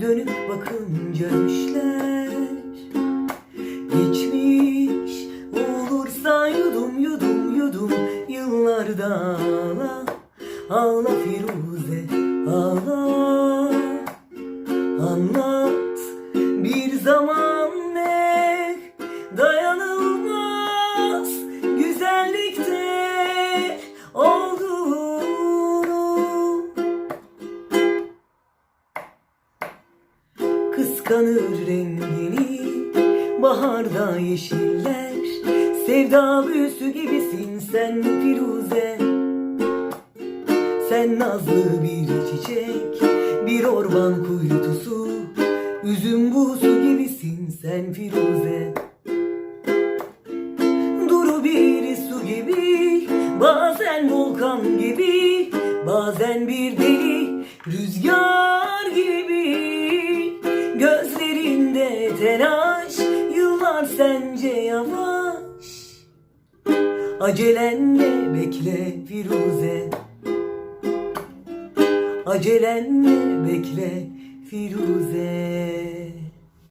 Dönüp bakınca düşler Geçmiş olursa yudum yudum yudum. Yıllarda ağla Ağla Firuze ağla. Anlat bir zaman Kıskanır rengini. Baharda yeşiller Sevda büyüsü gibisin sen Firuze. Sen nazlı bir çiçek Bir orman kuytusu Üzüm buğusu gibisin sen Firuze. Duru bir su gibi Bazen volkan gibi Bazen bir deli rüzgar gibi telaş Yıllar sence yavaş. Acelenle bekle Firuze. Acelenle bekle Firuze